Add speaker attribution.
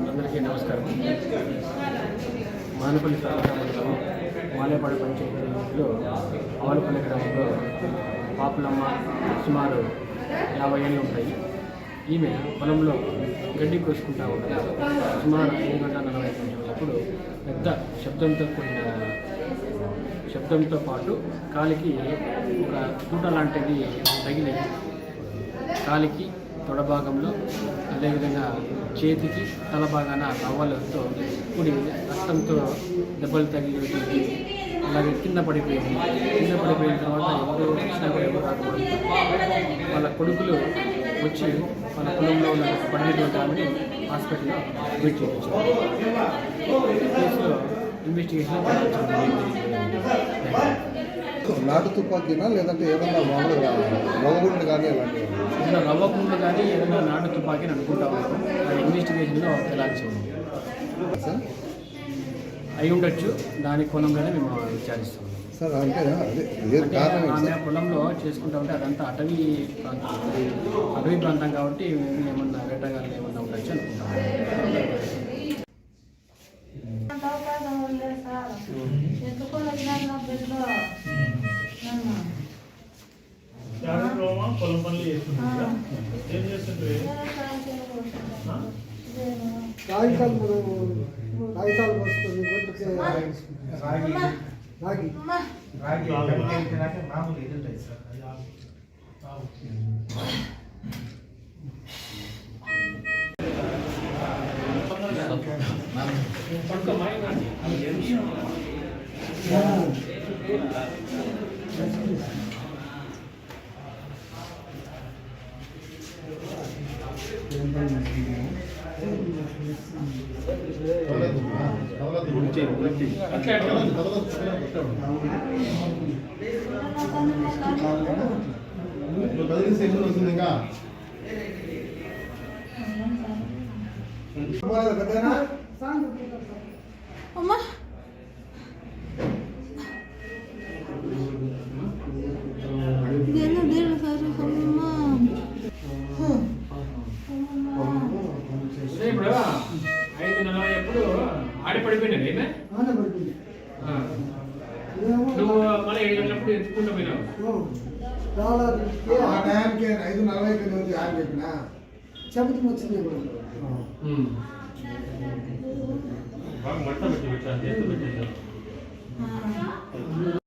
Speaker 1: అందరికీ నమస్కారం. మానపల్లి తాలూకా మండలం మాలేపాడు పంచాయతీలో మాలపల్లి గ్రామంలో పాపులమ్మ సుమారు యాభై ఏళ్ళు ఉంటాయి. ఈమె పొలంలో గడ్డి కోసుకుంటా ఉండగా సుమారు ఐదు గంటల నలభై నిమిషాలప్పుడు పెద్ద శబ్దంతో కూడిన శబ్దంతో పాటు కాలికి ఒక తూట లాంటిది తగిలి కాలికి తొడ భాగంలో అదేవిధంగా చేతికి తల భాగాన రవ్వలతో కూడి రక్తంతో దెబ్బలు తగిలి అలాగే కింద పడిపోయింది కింద పడిపోయిన తర్వాత ఎవరు వచ్చినా కూడా ఎవరు వాళ్ళ కొడుకులు వచ్చి వాళ్ళ కులంలో ఉన్న పడినటువంటి ఆమెని హాస్పిటల్లో అడ్మిట్ చేయించారు. ఇన్వెస్టిగేషన్ కేసులో ఇన్వెస్టిగేషన్
Speaker 2: నాటు తుపాకీనా లేదంటే ఏదన్నా మామూలుగా మగగుండు కానీ అలాంటివి
Speaker 1: ఏదైనా రవ్వకుండా కానీ ఏదైనా నాటు తుపాకీ అని అనుకుంటా ఉన్నాం అది ఇన్వెస్టిగేషన్లో తెలాల్సి ఉంది.
Speaker 2: సార్?
Speaker 1: అయి ఉండొచ్చు. దాని కోణంగానే మేము విచారిస్తాం.
Speaker 2: సార్ అంటే అదే కారణం
Speaker 1: ఆమె? పొలంలో చేసుకుంటా ఉంటే అదంతా అటవీ ప్రాంతం అటవీ ప్రాంతం కాబట్టి ఏమన్నా వేటగాళ్ళు ఏమన్నా ఉండొచ్చు అనుకుంటాం.
Speaker 3: సార్. ఎత్తుకొని వచ్చినారు నా బిడ్డలో నన్ను
Speaker 4: జాగ్రత్తగా పొలం పనులు చేస్తుంటారా ఏం చేస్తుంటారు
Speaker 3: వ్యవసాయం చేయకూడదు. ఇదేనా?
Speaker 5: కాగితాలు మనం కాగితాలు పోసుకొని గొడ్డుకి రాగి
Speaker 3: అమ్మా, అమ్మా
Speaker 1: ఇప్పుడు ఐదు నలభై ఎప్పుడు ఆడి పడిపోయినాడు. ఏమే నువ్వు మళ్ళీ ఏడు గంటలప్పుడు ఎత్తుకుంటూ పోయినావు.
Speaker 6: ఆ టైంకి ఐదు నలభైకి నువ్వు యాడ్ చెప్పినా
Speaker 5: చెబుతూ వచ్చింది ఇప్పుడు.
Speaker 4: పెట్టి.